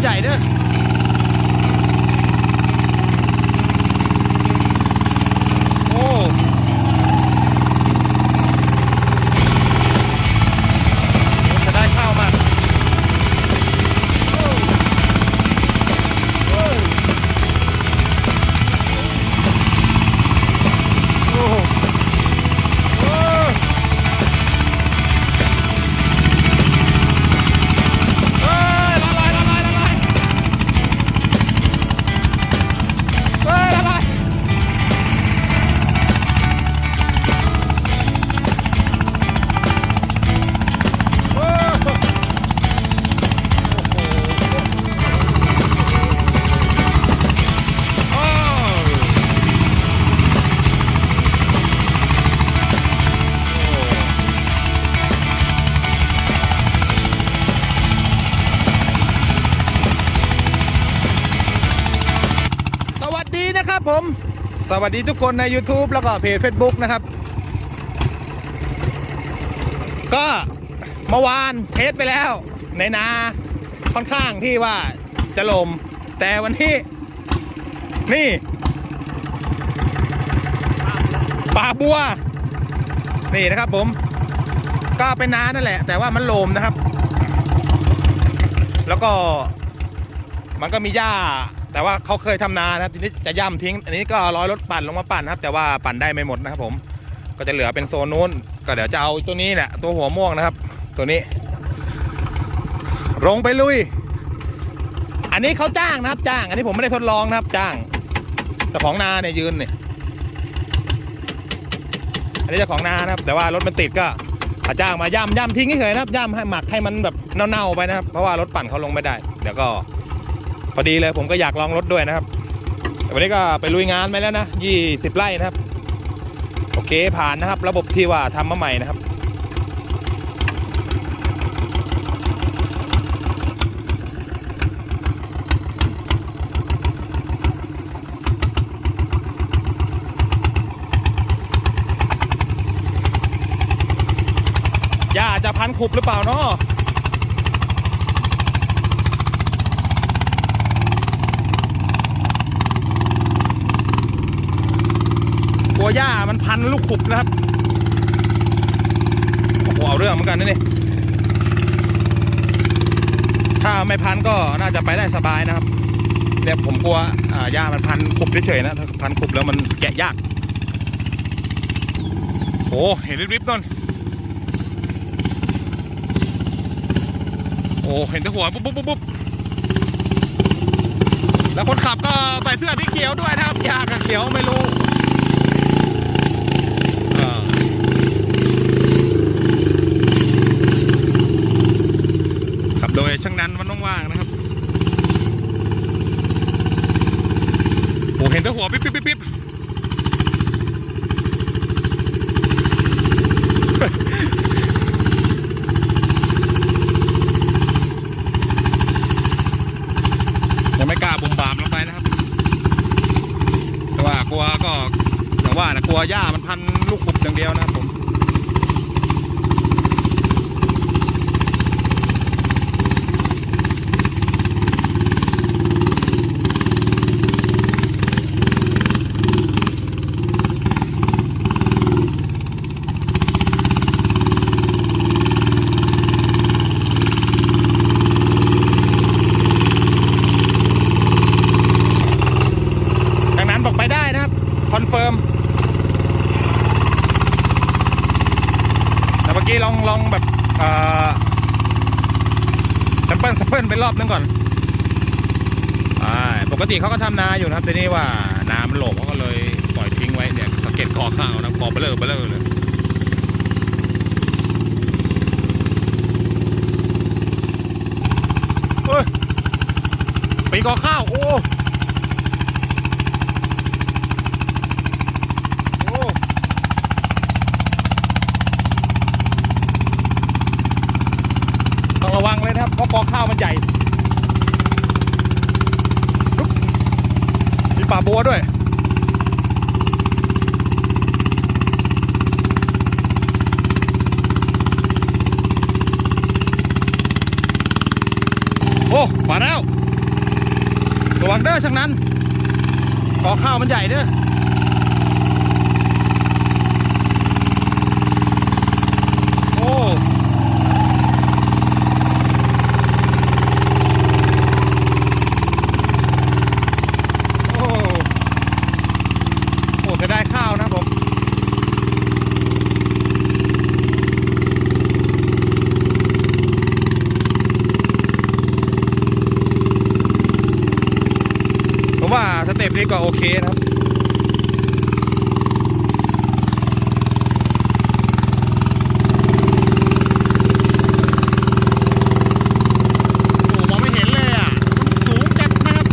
มันใหญ่เด้อ วัสดีทุกคนใน YouTube แล้วก็เพจ Facebook นะครับ ก็เมื่อวานเทสไปแล้ว ในนาค่อนข้างที่ว่าจะลม แต่วันนี้นี่ป่าบัว นี่นะครับผม ก็เป็นนานั่นแหละ แต่ว่ามันลมนะครับ แล้วก็มันก็มีหญ้า แต่ว่าเขาเคยทำนานะครับทีนี้จะย่ำทิ้ง อันนี้ก็ร้อยรถปั่นลงมาปั่นนะครับ แต่ว่าปั่นได้ไม่หมดนะครับผม ก็จะเหลือเป็นโซนนู้น ก็เดี๋ยวจะเอาตัวนี้แหละตัวหัวม่วงนะครับ ตัวนี้ ลงไปลุย อันนี้เขาจ้างนะครับจ้าง อันนี้ผมไม่ได้ทดลองนะครับจ้างเจ้าของนาเนี่ยยืนเนี่ยอันนี้จ้าของนานะครับ แต่ว่ารถมันติดก็อาจ้างมาย่ำย่ำทิ้งเฉยนะครับย่ำให้หมักให้มันแบบเน่าๆไปนะครับ เพราะว่ารถปั่นเขาลงไม่ได้ เดี๋ยวก็ อดีเลยผมก็อยากลองรถด้วยนะครับวันนี้ก็ไปลุยงานไปแล้วนะ20ไร่นะครับ โอเคผ่านนะครับ ระบบที่ว่าทำมาใหม่นะครับ ย่าจะพันขุบหรือเปล่าเนาะ กลัว หญ้ามันพันลูกขุบนะครับ โอ้โหเอาเรื่องเหมือนกันนะนี่ ถ้าไม่พันก็น่าจะไปได้สบายนะครับเนี่ยผมกลัวหญ้ามันพันขุบเฉยๆนะ ถ้าพันขุบแล้วมันแกะยาก โอ้เห็นริบๆต้น โอ้เห็นต่หัวปุ๊บปุ๊บปุ๊บแล้วคนขับก็ใส่เสื้อสีเขียวด้วยนะครับยากับเขียวไม่รู้ อ่าขับโดยช่างนันมันว่างๆนะครับโอ้เห็นแต่หัวปิ๊บปิ๊บปิ๊บปิ๊บยังไม่กล้าบุ่มบามลงไปนะครับ แต่ว่ากลัวก็อย่างว่านะกลัวหญ้ามันพันลูกขุบอย่างเดียวนะครับผม ดังนั้นบอกไปได้นะครับ คอนเฟิร์ม แต่เมื่อกี้ลองลองแบบเอ่อสเปิลสเปิลไปรอบนึงก่อนอ่าปกติเขาก็ท ที่นี่ว่านามันโหลบเขาก็เลยปล่อยทิ้งไว้เนี่ยสังเกตคอข้าวนะคอเบลอเบลอเลยเฮ้ยปีกอข้าวโอ้ ด้วย โอ้ มาแล้ว ระวังเด้อช่างนั้นขอข้าวมันใหญ่เด้อ โอ้ โอ้จะได้ข้าวนะผม ผมว่าสเต็ปนี้ก็โอเคนะครับ โอ้มองไม่เห็นเลยอะ สูงจัดนะครับ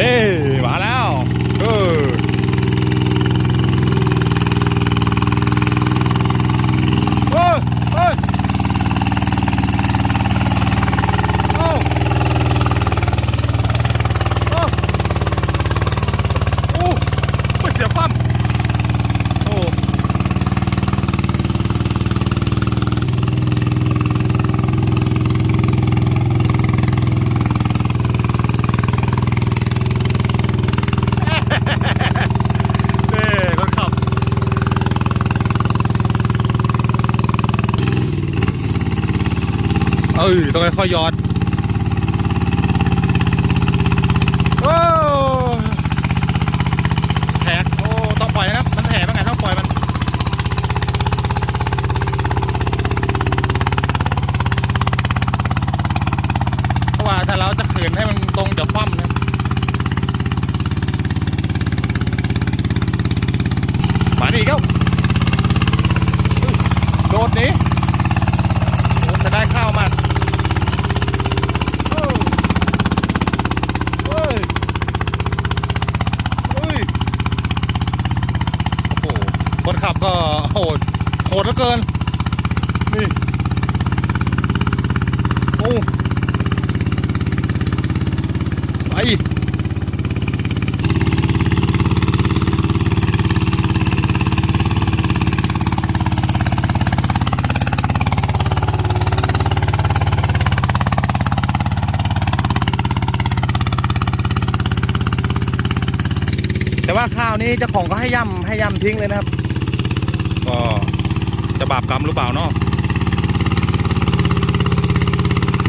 นี่ มาแล้วเออเออเออโอ้โอ้โอ้ไม่เสียปั๊มโอ้ เด้คนขับ เอ้ยองค่อยๆหยอดโอ้แหกโอ้ต้องปล่อยนะครับ มันแหกต้องไงต้องปล่อยมันเพราะว่าถ้าเราจะขืนให้มันตรงเดี๋ยวคว่ำนะมาดิครับโดดหนี้จะได้ข้าวมาโอ้เฮ้ยเฮ้ยโอ้โห คนขับก็โหด โหดเหลือเกิน นี่ โอ้ ไป แต่ว่าข้าวนี้เจ้าของก็ให้ย่ำให้ย่ำทิ้งเลยนะครับ จะบาปกรรมหรือเปล่าเนาะ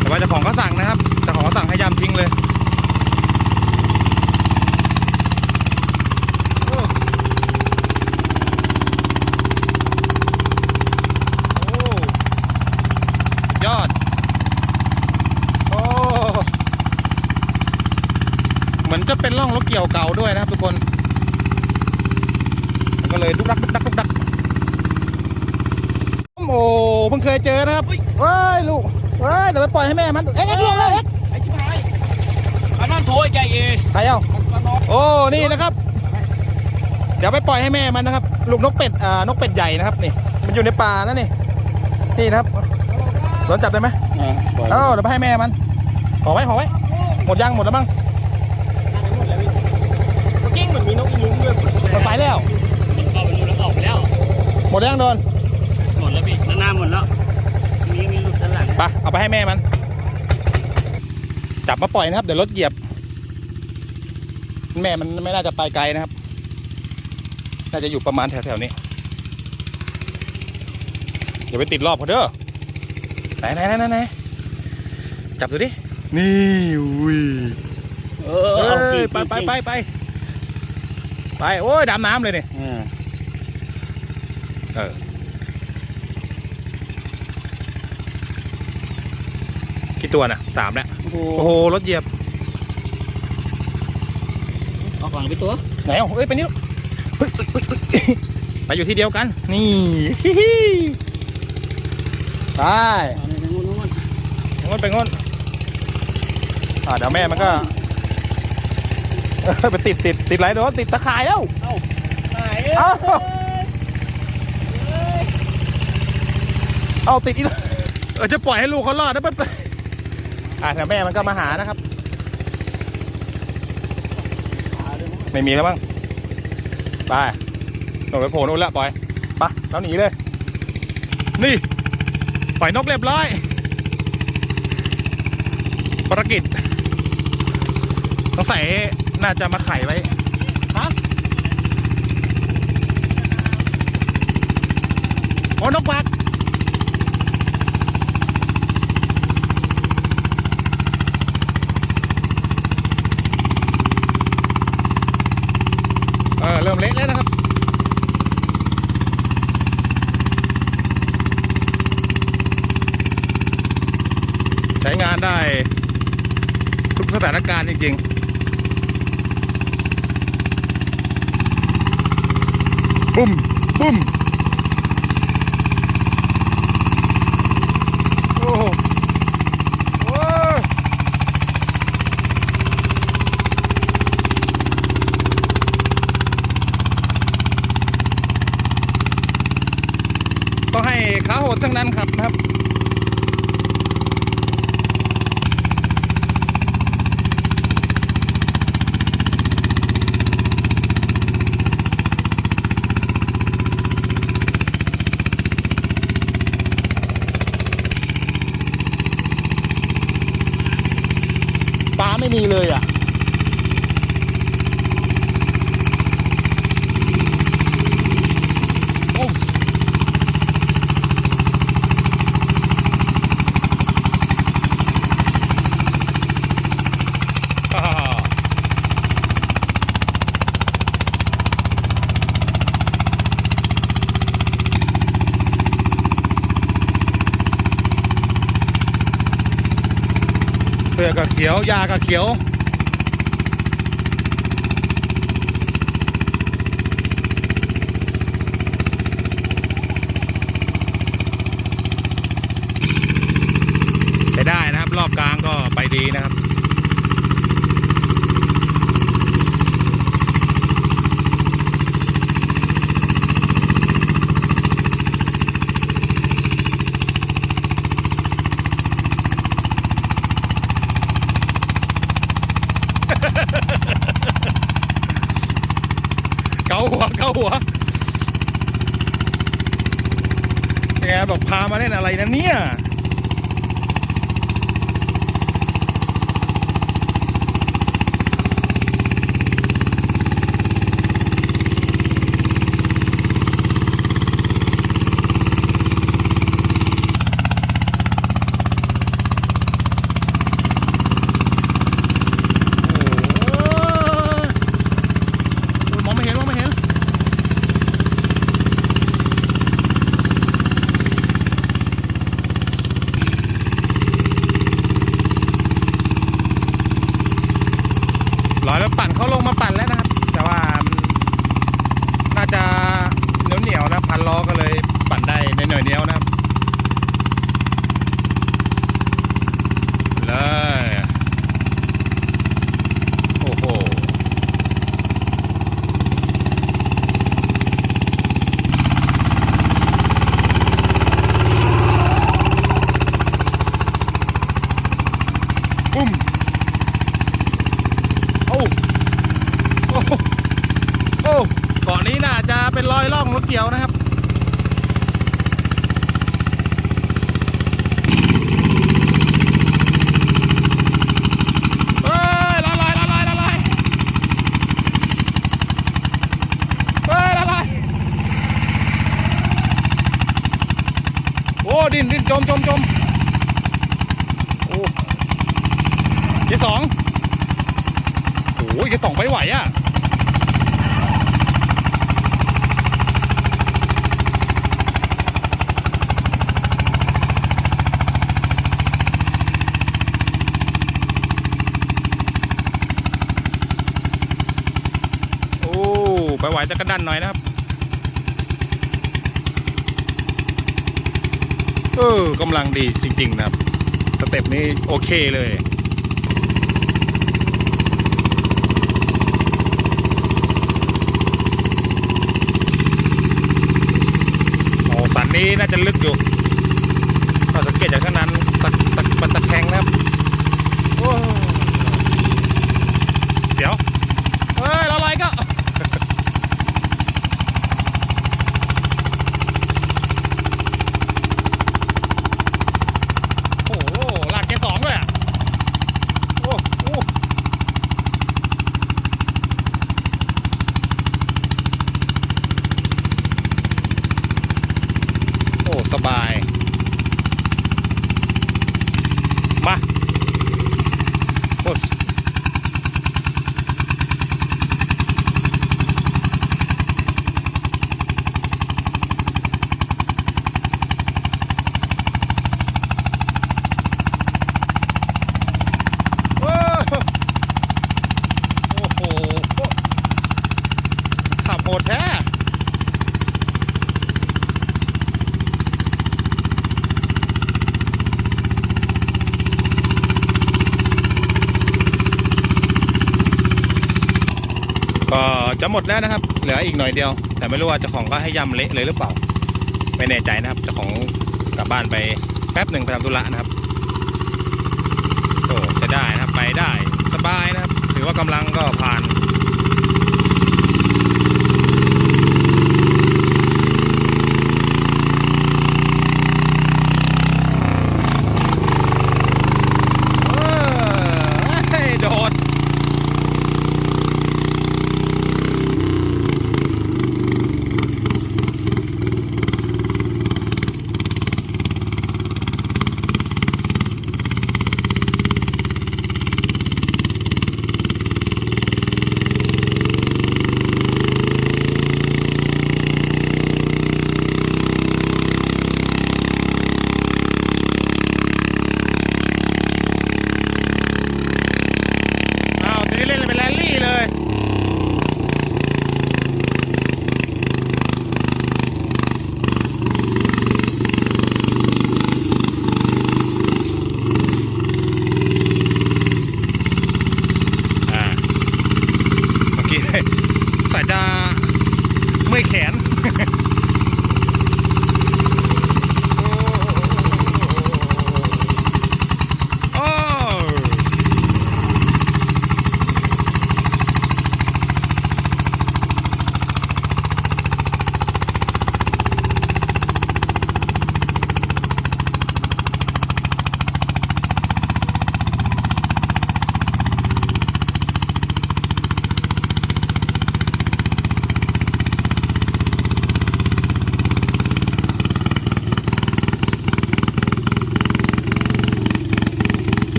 แต่ว่าเจ้าของก็สั่งนะครับเจ้าของก็สั่งให้ย่ำทิ้งเลยโอ้โอ้สุดยอด โอ้ เหมือนจะเป็นร่องรถเกี่ยวเก่าด้วยนะครับทุกคน ก็เลยดุกดักดุกดักดุกดัก เพิ่งเคยเจอนะครับเฮ้ยลูกเฮ้ยเดี๋ยวไปปล่อยให้แม่มันเอ๊ะเอ๊ะล่วงแล้วเอ๊ะไอ้ชิบหายอันนั้นโถไอ้ใจเอไปเอามันนอนโอ้นี่นะครับ เดี๋ยวไปปล่อยให้แม่มันนะครับ ลูกนกเป็ดอ่านกเป็ดใหญ่นะครับนี่ มันอยู่ในป่านะนี่นี่นะครับสนจับได้ไหมเอ้าเดี๋ยวไปให้แม่มันห่อไว้ห่อไว้หมดยังหมดแล้วมั้งเมื่อกี้เหมือนมีนกอีนุ้งด้วยมันไปแล้วมันเข้าไปดูแล้วออกไปแล้ว หมดยังโดนหมดแล้วพี่ หน้าหมดแล้วมีมีหลุดด้านหลังไปเอาไปให้แม่มัน จับมาปล่อยนะครับ เดี๋ยวรถเหยียบ แม่มันไม่น่าจะไปไกลนะครับ น่าจะอยู่ประมาณแถวๆนี้อย่าไปติดรอบเขาเด้อไหนไหนไหนไหนไหนจับดูดิ นี่อุ้ยเอเอ้เอาสิยไปไปไปไปไป โอ้ยดำน้ำเลยนี่เออเออ กี่ตัวน่ะสามแล้วโอ้โหโอ้โหรถเหยียบออกหลังไปตัวไหนอะเอ้ยไปนี่เฮ้ยเฮ้ยเฮ้ยเฮ้ยไปอยู่ที่เดียวกัน นี่ฮิฮิไปเอาในนู้นนู้นงนไปงนอ่าเดี๋ยวแม่มันก็เออไปติดติดติดไรโดนติดตะข่ายแล้วหายเอ้าเอ้ยเอาติดอีกแล้วเออจะปล่อยให้ลูกเขารอดนะมัน อ่าเดี๋ยวแม่มันก็มาหานะครับ ไม่มีแล้วมั้งไปโดนไปโผล่นู่นละปล่อยไปแล้วหนีเลย นี่ไปปล่อยนกเรียบร้อยภารกิจสงสัยน่าจะมาไข่ไว้ฮะโอ้นกปัก เริ่มเละแล้วนะครับใช้งานได้ทุกสถานการณ์จริงๆบุ้มบุ้มโอ้โหโอ้ย ต้องให้ขาโหดทั้งนั้นครับนะครับ ปลาไม่มีเลยอะ โอ้ ฮ่าฮ่าฮ่าเสื้อก็เขียว ยาก็เขียว ไปได้นะครับ รอบกลางก็ไปดีนะครับ เกา หัวเกาหัว แกบอกพามาเล่นอะไรนะเนี่ย โอ้โหมองไม่เห็นมองไม่เห็น รอยรถปั่นเขาลงมาปั่นแล้วนะครับ แต่ว่ามันน่าจะเหนียวเหนียวๆนะพันล้อก็เลยปั่นได้ในหน่อยเดียวนะครับ เลย โอ้โห ปุ้ม โอ้ โอ้ โอ้เกาะนี้น่าจะเป็นรอยล่องรถ เกี่ยวนะครับเฮ้ยละลายละลายละลายเฮ้ยละลายโอ้ดินดินจมจมจมโอ้ที่สองโอ้ยที่สองไปไหวอะโอ้ไปไหว แต่ก็ดันหน่อยนะครับเออกำลังดีจริง ๆ นะครับ สเต็ปนี้โอเคเลยโอ้สันนี้น่าจะลึกอยู่ถ้าสังเกตจากข้างนั้นตะตะมันตะแคงนะครับโอ้เดี๋ยว เฮ้ยละลายก็ โหมดแล้วนะครับ เหลืออีกหน่อยเดียว แต่ไม่รู้ว่าเจ้าของก็ให้ย่ำเละเลยหรือเปล่า ไม่แน่ใจนะครับเจ้าของกลับบ้านไปแป๊บหนึ่งไปทำธุระนะครับโอ้จะได้นะครับไปได้สบายนะครับ ถือว่ากำลังก็ผ่าน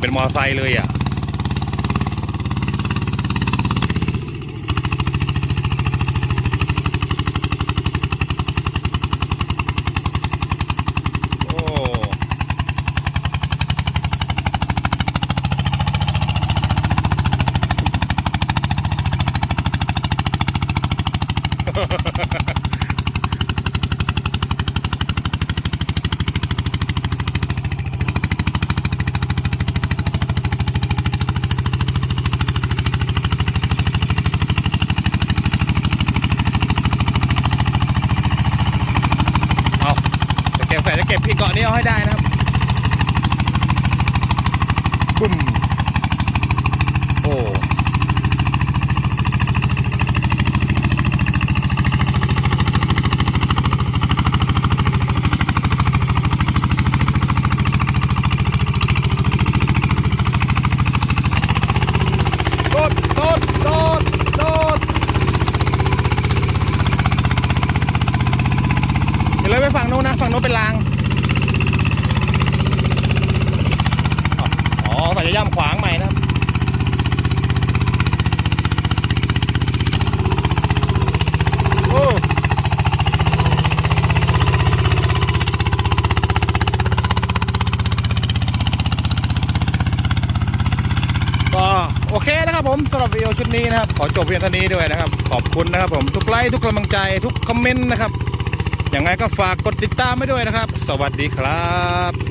เบิ้ลเป็นมอไซค์เลยอะ โอ้ เอาจะเก็บแฝจะเก็บพี่เกาะนี้เอาให้ได้นะครับบุ้มโอ้โดดโดดโดดโดด เดี๋ยวเลยไปฝั่งนู้นนะ ฝั่งนู้น เป็นราง อ๋อฝั่งจะย่ำขวางใหม่นะครับโอ้ก็โอเคนะครับผมสำหรับวิดีโอชุดนี้นะครับ ขอจบเพียงเท่านี้ด้วยนะครับ ขอบคุณนะครับผมทุกไลค์ทุกกำลังใจทุกคอมเมนต์นะครับ ยังไงก็ฝากกดติดตามไว้ด้วยนะครับ สวัสดีครับ